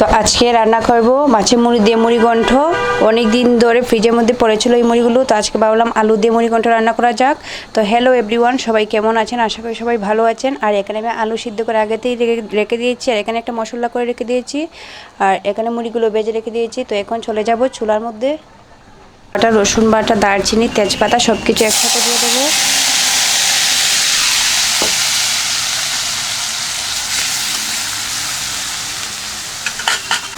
তো আজকে রান্না করব মাছের মুড়ি দিয়ে মুড়ি গন্ঠ অনেক দিন ধরে ফ্রিজের মধ্যে পড়েছিল এই মুড়িগুলো, তো আজকে ভাবলাম আলু দিয়ে মুড়ি গন্ঠ রান্না করা যাক। তো হ্যালো এভরিওয়ান সবাই কেমন আছেন? আশা করি সবাই ভালো আছেন। আর এখানে আমি আলু সিদ্ধ করে আগেতেই রেখে দিয়েছি, আর এখানে একটা মশলা করে রেখে দিয়েছি। আর এখানে মুড়িগুলো বেজে রেখে দিয়েছি, তো এখন চলে যাব চুলার মধ্যে। বাটা রসুন বাটা, দারচিনি, তেজপাতা সব কিছু একসাথে দিয়ে দেবো।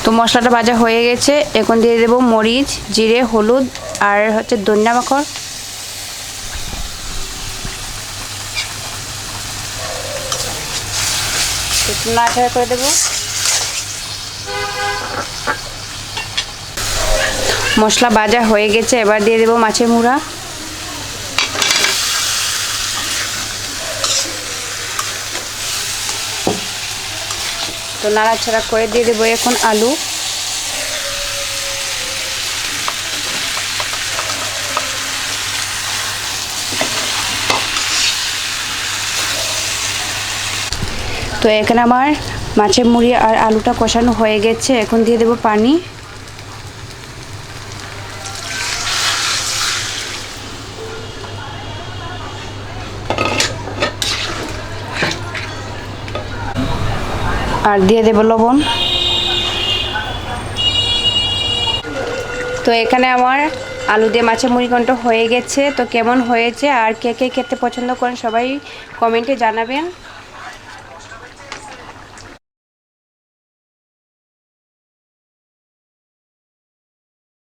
তো মশলাটা ভাজা হয়ে গেছে। এখন দিয়ে দেবো মরিচ, জিরে, হলুদ আর হচ্ছে ধনিয়া নাড়াচাড়া করে দেবো। মশলা ভাজা হয়ে গেছে, এবার দিয়ে দেবো মাছের মুড়া। তো নাড়াচাড়া করে দিয়ে দেবো এখন আলু। তো এখানে আমার মাছের মুড়ি আর আলুটা কষানো হয়ে গেছে। এখন দিয়ে দেবো পানি। আর দিয়ে দেব লবণ। তো এখানে আমার আলু দিয়ে মাছের মুড়িঘণ্ট হয়ে গেছে। তো কেমন হয়েছে আর কে কে খেতে পছন্দ করেন সবাই কমেন্টে জানাবেন।